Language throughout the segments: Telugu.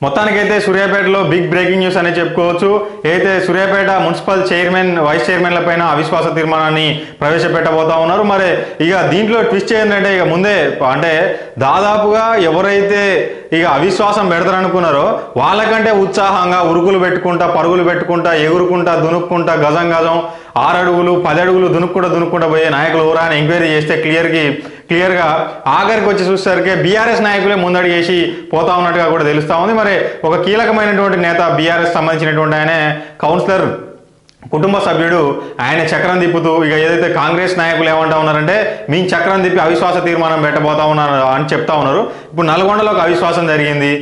మొత్తానికైతే సూర్యాపేటలో బిగ్ బ్రేకింగ్ న్యూస్ అనే చెప్పుకోవచ్చు. అయితే సూర్యాపేట మున్సిపల్ చైర్మన్ వైస్ చైర్మన్ల పైన అవిశ్వాస తీర్మానాన్ని ప్రవేశపెట్టబోతా ఉన్నారు. మరి ఇక దీంట్లో ట్విస్ట్ ఏంటంటే ఇక ముందే అంటే దాదాపుగా ఎవరైతే ఇక అవిశ్వాసం పెడతారనుకున్నారో వాళ్ళకంటే ఉత్సాహంగా ఉరుకులు పెట్టుకుంటా పరుగులు పెట్టుకుంటా ఎగురుకుంటా దునుక్కుంటా గజం గజం ఆరు అడుగులు పది అడుగులు దునుక్కుంటా దునుక్కుంటా పోయే నాయకులు ఎవరా అని ఎంక్వైరీ చేస్తే క్లియర్కి క్లియర్గా ఆఖరికి వచ్చి చూసేసరికి బీఆర్ఎస్ నాయకులే ముందడిగేసి పోతా ఉన్నట్టుగా కూడా తెలుస్తా ఉంది. మరి ఒక కీలకమైనటువంటి నేత బీఆర్ఎస్ సంబంధించినటువంటి ఆయన కౌన్సిలర్ కుటుంబ సభ్యుడు ఆయన చక్రం తిప్పుతూ ఇక ఏదైతే కాంగ్రెస్ నాయకులు ఏమంటా ఉన్నారంటే మీ చక్రం తిప్పి అవిశ్వాస తీర్మానం పెట్టబోతా ఉన్నారు అని చెప్తా ఉన్నారు. ఇప్పుడు నల్గొండలో ఒక అవిశ్వాసం జరిగింది.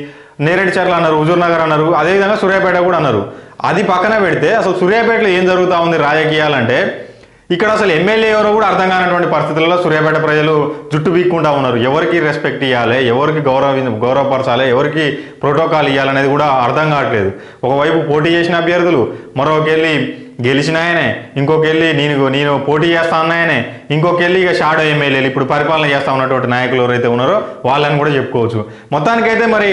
నేరేడుచర్ల అన్నారు హుజూర్ నగర్ అన్నారు అదేవిధంగా సూర్యాపేట కూడా అన్నారు. అది పక్కన పెడితే అసలు సూర్యాపేటలో ఏం జరుగుతూ ఉంది రాజకీయాలంటే ఇక్కడ అసలు ఎమ్మెల్యే ఎవరో కూడా అర్థం కానటువంటి పరిస్థితుల్లో సూర్యాపేట ప్రజలు జుట్టు వీక్కుండా ఉన్నారు. ఎవరికి రెస్పెక్ట్ ఇవ్వాలి ఎవరికి గౌరవ గౌరవపరచాలి? ఎవరికి ప్రోటోకాల్ ఇవ్వాలనేది కూడా అర్థం కావట్లేదు. ఒకవైపు పోటీ చేసిన అభ్యర్థులు మరొకెళ్ళి గెలిచిన ఆయనే ఇంకొకెళ్ళి నేను నేను పోటీ చేస్తా అన్నాయనే ఇంకొకెళ్ళి ఇక షాడో ఎమ్మెల్యేలు ఇప్పుడు పరిపాలన చేస్తా ఉన్నటువంటి నాయకులు ఎవరైతే ఉన్నారో వాళ్ళని కూడా చెప్పుకోవచ్చు. మొత్తానికైతే మరి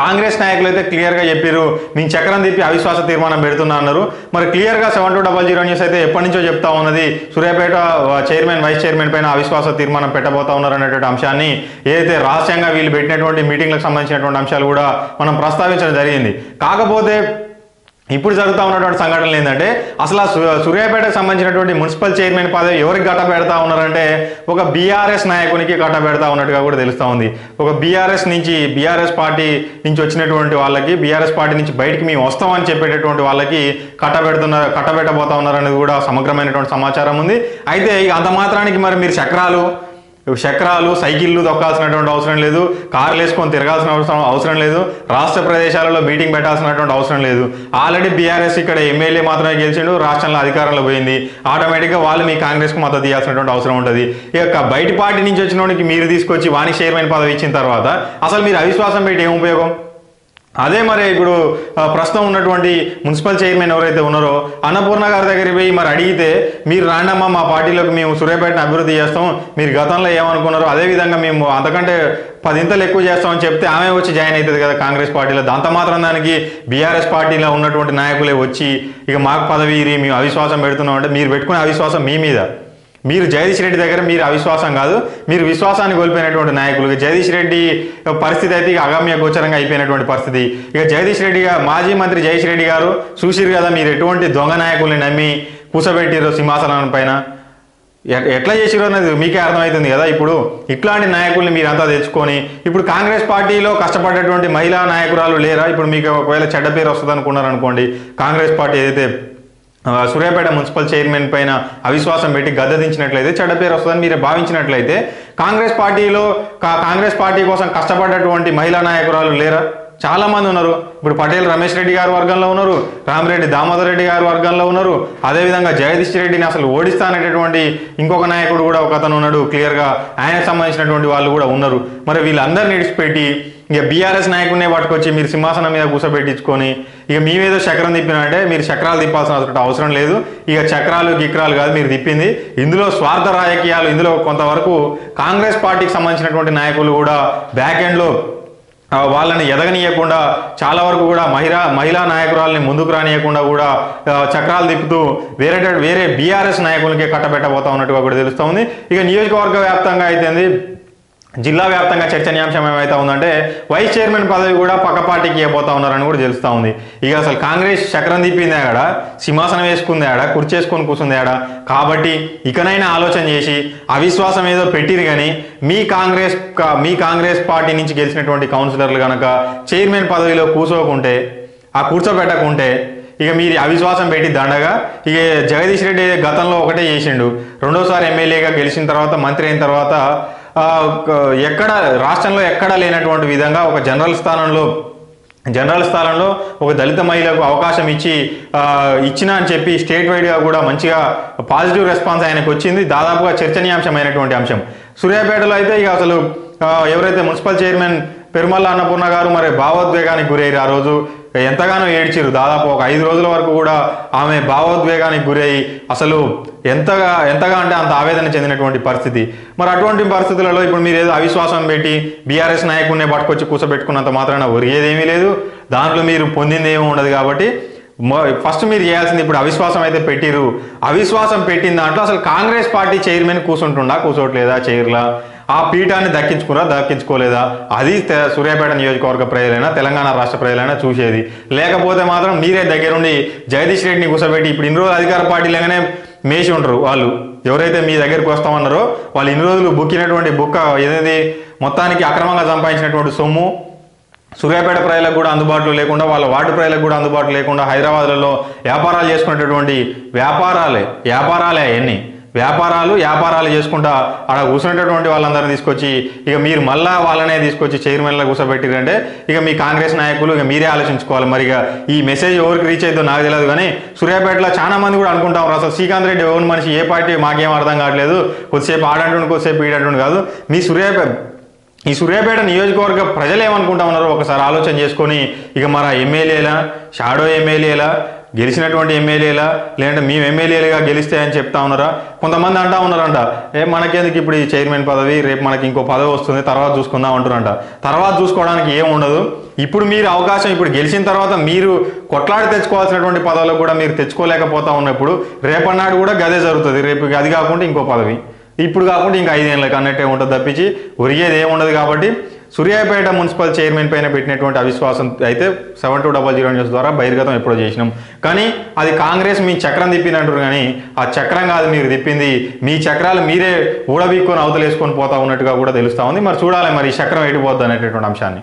కాంగ్రెస్ నాయకులు అయితే క్లియర్గా చెప్పారు మేము చక్రం తిప్పి అవిశ్వాస తీర్మానం పెడుతున్నా అన్నారు. మరి క్లియర్గా seven two double zero news అయితే ఎప్పటి నుంచో చెప్తా ఉన్నది సూర్యాపేట చైర్మన్ వైస్ చైర్మన్ పైన అవిశ్వాస తీర్మానం పెట్టబోతా ఉన్నారు అనేటువంటి అంశాన్ని ఏదైతే రహస్యంగా వీళ్ళు పెట్టినటువంటి మీటింగ్లకు సంబంధించినటువంటి అంశాలు కూడా మనం ప్రస్తావించడం జరిగింది. కాకపోతే ఇప్పుడు జరుగుతూ ఉన్నటువంటి సంఘటనలు ఏంటంటే అసలు ఆ సు- సూర్యాపేటకు సంబంధించినటువంటి మున్సిపల్ చైర్మన్ పదవి ఎవరికి గట్ట పెడతా ఉన్నారంటే ఒక బీఆర్ఎస్ నాయకునికి గట్ట పెడతా ఉన్నట్టుగా కూడా తెలుస్తూ ఉంది. ఒక బీఆర్ఎస్ నుంచి బీఆర్ఎస్ పార్టీ నుంచి వచ్చినటువంటి వాళ్ళకి బీఆర్ఎస్ పార్టీ నుంచి బయటికి మేము వస్తామని చెప్పేటటువంటి వాళ్ళకి కట్టబెడుతున్నారు కట్టబెట్టబోతా ఉన్నారనేది కూడా సమగ్రమైనటువంటి సమాచారం ఉంది. అయితే ఇక అంత మాత్రానికి మరి మీరు చక్రాలు చక్రాలు సైకిళ్ళు దొక్కాల్సినటువంటి అవసరం లేదు. కార్లు వేసుకొని తిరగాల్సిన అవసరం అవసరం లేదు. రాష్ట్ర ప్రదేశాలలో మీటింగ్ పెట్టాల్సినటువంటి అవసరం లేదు. ఆల్రెడీ బీఆర్ఎస్ ఇక్కడ ఎమ్మెల్యే మాత్రమే గెలిచిండు రాష్ట్రంలో అధికారంలో పోయింది. ఆటోమేటిక్గా వాళ్ళు మీ కాంగ్రెస్కు మద్దతు ఇవ్వాల్సినటువంటి అవసరం ఉంటుంది. ఇక బయట పార్టీ నుంచి వచ్చిన వాడికి మీరు తీసుకొచ్చి వాణి చైర్మన్ పదవి ఇచ్చిన తర్వాత అసలు మీరు అవిశ్వాసం పెట్టి ఏం ఉపయోగం? అదే మరి ఇప్పుడు ప్రస్తుతం ఉన్నటువంటి మున్సిపల్ చైర్మన్ ఎవరైతే ఉన్నారో అన్నపూర్ణ గారి దగ్గరికి పోయి మరి అడిగితే మీరు రాండమ్మా మా పార్టీలోకి మేము సూర్యాపేటను అభివృద్ధి చేస్తాం మీరు గతంలో ఏమనుకున్నారో అదే విధంగా మేము అంతకంటే పదింతలు ఎక్కువ చేస్తామని చెప్తే ఆమె వచ్చి జాయిన్ అవుతుంది కదా కాంగ్రెస్ పార్టీలో. దాంతో మాత్రం దానికి బీఆర్ఎస్ పార్టీలో ఉన్నటువంటి నాయకులే వచ్చి ఇక మాకు పదవి మేము అవిశ్వాసం పెడుతున్నాం అంటే మీరు పెట్టుకునే అవిశ్వాసం మీ మీద. మీరు జగదీష్ రెడ్డి దగ్గర మీరు అవిశ్వాసం కాదు మీరు విశ్వాసాన్ని కోల్పోయినటువంటి నాయకులు జగదీష్ రెడ్డి పరిస్థితి అయితే ఇక అగమ్య గోచరంగా అయిపోయినటువంటి పరిస్థితి. ఇక జగదీష్ రెడ్డి మాజీ మంత్రి జగదీష్ రెడ్డి గారు చూసిరు కదా మీరు ఎటువంటి దొంగ నాయకుల్ని నమ్మి కూసబెట్టిరు సింహాసనం పైన? ఎట్లా చేసిరో అనేది మీకే అర్థమవుతుంది కదా ఇప్పుడు. ఇట్లాంటి నాయకుల్ని మీరంతా తెచ్చుకొని ఇప్పుడు కాంగ్రెస్ పార్టీలో కష్టపడేటువంటి మహిళా నాయకురాలు లేరా? ఇప్పుడు మీకు ఒకవేళ చెడ్డ పేరు వస్తుంది అనుకున్నారు అనుకోండి కాంగ్రెస్ పార్టీ ఏదైతే సూర్యాపేట మున్సిపల్ చైర్మన్ పైన అవిశ్వాసం పెట్టి గద్దదించినట్లయితే చెడ్డ పేరు వస్తుందని మీరు భావించినట్లయితే కాంగ్రెస్ పార్టీలో కా- కాంగ్రెస్ పార్టీ కోసం కష్టపడ్డటువంటి మహిళా నాయకురాలు లేరా? చాలా మంది ఉన్నారు. ఇప్పుడు పటేల్ రమేష్ రెడ్డి గారి వర్గంలో ఉన్నారు. రామిరెడ్డి దామోదర్ రెడ్డి గారి వర్గంలో ఉన్నారు. అదేవిధంగా జగదీష్ రెడ్డిని అసలు ఓడిస్తాననేటటువంటి ఇంకొక నాయకుడు కూడా ఒక అతను ఉన్నాడు. క్లియర్గా ఆయనకు సంబంధించినటువంటి వాళ్ళు కూడా ఉన్నారు. మరి వీళ్ళందరిని విడిచిపెట్టి ఇక బీఆర్ఎస్ నాయకుడినే పట్టుకొచ్చి మీరు సింహాసనం మీద కూర్చోబెట్టించుకొని ఇక మీ మీద చక్రం తిప్పినంటే మీరు చక్రాలు తిప్పాల్సిన అవసరం- లేదు. ఇక చక్రాలు గిక్రాలు కాదు మీరు తిప్పింది. ఇందులో స్వార్థ రాజకీయాలు ఇందులో కొంతవరకు కాంగ్రెస్ పార్టీకి సంబంధించినటువంటి నాయకులు కూడా బ్యాక్ ఎండ్లో వాళ్ళని ఎదగనీయకుండా చాలా వరకు కూడా మహిళా మహిళా నాయకురాలని ముందుకు రానియకుండా కూడా చక్రాలు తిప్పుతూ వేరే వేరే బీఆర్ఎస్ నాయకులకే కట్టబెట్టబోతా ఉన్నట్టుగా కూడా తెలుస్తోంది ఇక నియోజకవర్గ వ్యాప్తంగా అయితే జిల్లా వ్యాప్తంగా చర్చనీయాంశం ఏమైతే ఉందంటే వైస్ చైర్మన్ పదవి కూడా పక్కపాటికి ఇవ్వబోతా ఉన్నారని కూడా తెలుస్తూ ఉంది. ఇక అసలు కాంగ్రెస్ చక్రం తిప్పింది ఆడ సింహాసనం వేసుకుంది ఆడ కుర్చేసుకొని కూర్చుంది ఆడ. కాబట్టి ఇకనైనా ఆలోచన చేసి అవిశ్వాసం ఏదో పెట్టిరు కానీ మీ కాంగ్రెస్ మీ కాంగ్రెస్ పార్టీ నుంచి గెలిచినటువంటి కౌన్సిలర్లు కనుక చైర్మన్ పదవిలో కూర్చోకుంటే ఆ కూర్చోబెట్టకుంటే ఇక మీరు అవిశ్వాసం పెట్టి దండగా ఇక జగదీష్ రెడ్డి గతంలో ఒకటే చేసిండు. రెండోసారి ఎమ్మెల్యేగా గెలిచిన తర్వాత మంత్రి అయిన తర్వాత ఎక్కడ రాష్ట్రంలో ఎక్కడా లేనటువంటి విధంగా ఒక జనరల్ స్థానంలో జనరల్ స్థానంలో ఒక దళిత మహిళకు అవకాశం ఇచ్చి ఇచ్చినా ఇచ్చిన అని చెప్పి స్టేట్ వైడ్గా కూడా మంచిగా పాజిటివ్ రెస్పాన్స్ ఆయనకు వచ్చింది. దాదాపుగా చర్చనీయాంశమైనటువంటి అంశం. సూర్యాపేటలో అయితే ఇక అసలు ఎవరైతే మున్సిపల్ చైర్మన్ పెరుమల్ల అన్నపూర్ణ గారు మరి భావోద్వేగానికి గురయ్యారు. ఆ రోజు ఎంతగానో ఏడ్చిరు దాదాపు ఒక ఐదు రోజుల వరకు కూడా ఆమె భావోద్వేగానికి గురయ్యి అసలు ఎంతగా ఎంతగా అంటే అంత ఆవేదన చెందినటువంటి పరిస్థితి. మరి అటువంటి పరిస్థితులలో ఇప్పుడు మీరు ఏదో అవిశ్వాసం పెట్టి బీఆర్ఎస్ నాయకుడినే పట్టుకొచ్చి కూర్చోబెట్టుకున్నంత మాత్రాన ఒరిగేదేమీ లేదు. దాంట్లో మీరు పొందింది ఏమీ ఉండదు కాబట్టి ఫస్ట్ మీరు చేయాల్సింది ఇప్పుడు అవిశ్వాసం అయితే పెట్టిరు అవిశ్వాసం పెట్టిన దాంట్లో అసలు కాంగ్రెస్ పార్టీ చైర్మన్ కూర్చుంటుండా కూర్చోట్లేదా చైర్లా? ఆ పీఠాన్ని దక్కించుకురా దక్కించుకోలేదా? అది సూర్యాపేట నియోజకవర్గ ప్రజలైనా తెలంగాణ రాష్ట్ర ప్రజలైనా చూసేది. లేకపోతే మాత్రం మీరే దగ్గరుండి జగదీష్ రెడ్డిని కూర్చోబెట్టి ఇప్పుడు ఇన్ని రోజులు అధికార పార్టీలుగానే మేసి ఉంటారు వాళ్ళు. ఎవరైతే మీ దగ్గరికి వస్తామన్నారో వాళ్ళు ఇన్ని రోజులు బుక్కినటువంటి బుక్క ఏదైతే మొత్తానికి అక్రమంగా సంపాదించినటువంటి సొమ్ము సూర్యాపేట ప్రజలకు కూడా అందుబాటులో లేకుండా వాళ్ళ వార్డు ప్రజలకు కూడా అందుబాటులో లేకుండా హైదరాబాద్లలో వ్యాపారాలు చేసుకునేటటువంటి వ్యాపారాలే వ్యాపారాలే అవన్నీ. వ్యాపారాలు వ్యాపారాలు చేసుకుంటా అక్కడ కూర్చునేటటువంటి వాళ్ళందరినీ తీసుకొచ్చి ఇక మీరు మళ్ళా వాళ్ళనే తీసుకొచ్చి చైర్మన్లో కూర్చోబెట్టిరంటే ఇక మీ కాంగ్రెస్ నాయకులు ఇక మీరే ఆలోచించుకోవాలి. మరి ఇక ఈ మెసేజ్ ఎవరికి రీచ్ అవుతుందో నాకు తెలియదు కానీ సూర్యాపేటలో చాలా మంది కూడా అనుకుంటాం అసలు శ్రీకాంత్ రెడ్డి ఎవరి మనిషి ఏ పార్టీ మాకేం అర్థం కావట్లేదు కొద్దిసేపు ఆడంటుండు కొద్దిసేపు ఈడంటుండు కాదు. మీ సూర్యాపేట ఈ సూర్యాపేట నియోజకవర్గ ప్రజలు ఏమనుకుంటా ఉన్నారో ఒకసారి ఆలోచన చేసుకొని ఇక మన ఎమ్మెల్యేలా షాడో ఎమ్మెల్యేలా గెలిచినటువంటి ఎమ్మెల్యేలా లేదంటే మేము ఎమ్మెల్యేలుగా గెలిస్తే అని చెప్తా ఉన్నారా? కొంతమంది అంటా ఉన్నారంట. ఏ మనకేందుకు ఇప్పుడు ఈ చైర్మన్ పదవి? రేపు మనకి ఇంకో పదవి వస్తుంది తర్వాత చూసుకుందాం అంటారంట తర్వాత చూసుకోవడానికి ఏం ఉండదు? ఇప్పుడు మీరు అవకాశం ఇప్పుడు గెలిచిన తర్వాత మీరు కొట్లాడి తెచ్చుకోవాల్సినటువంటి పదవులు కూడా మీరు తెచ్చుకోలేకపోతా ఉన్నప్పుడు రేపన్నాడు కూడా గదే జరుగుతుంది. రేపు అది కాకుండా ఇంకో పదవి. ఇప్పుడు కాకుండా ఇంకా ఐదేళ్ళకి అన్నట్టే ఉంటుంది తప్పించి ఒరిగేది ఏముండదు కాబట్టి సూర్యాపేట మున్సిపల్ చైర్మన్ పైన పెట్టినటువంటి అవిశ్వాసం అయితే seven two double zero news ద్వారా బహిర్గతం ఎప్పుడో చేసినాం. కానీ అది కాంగ్రెస్ మీ చక్రం తిప్పినట్టు కానీ ఆ చక్రం కాదు మీరు తిప్పింది. మీ చక్రాలు మీరే ఊడబీక్కొని అవతలేసుకొని పోతా ఉన్నట్టుగా కూడా తెలుస్తా ఉంది. మరి చూడాలి మరి ఈ చక్రం ఎటుపోద్ది అనేటటువంటి అంశాన్ని.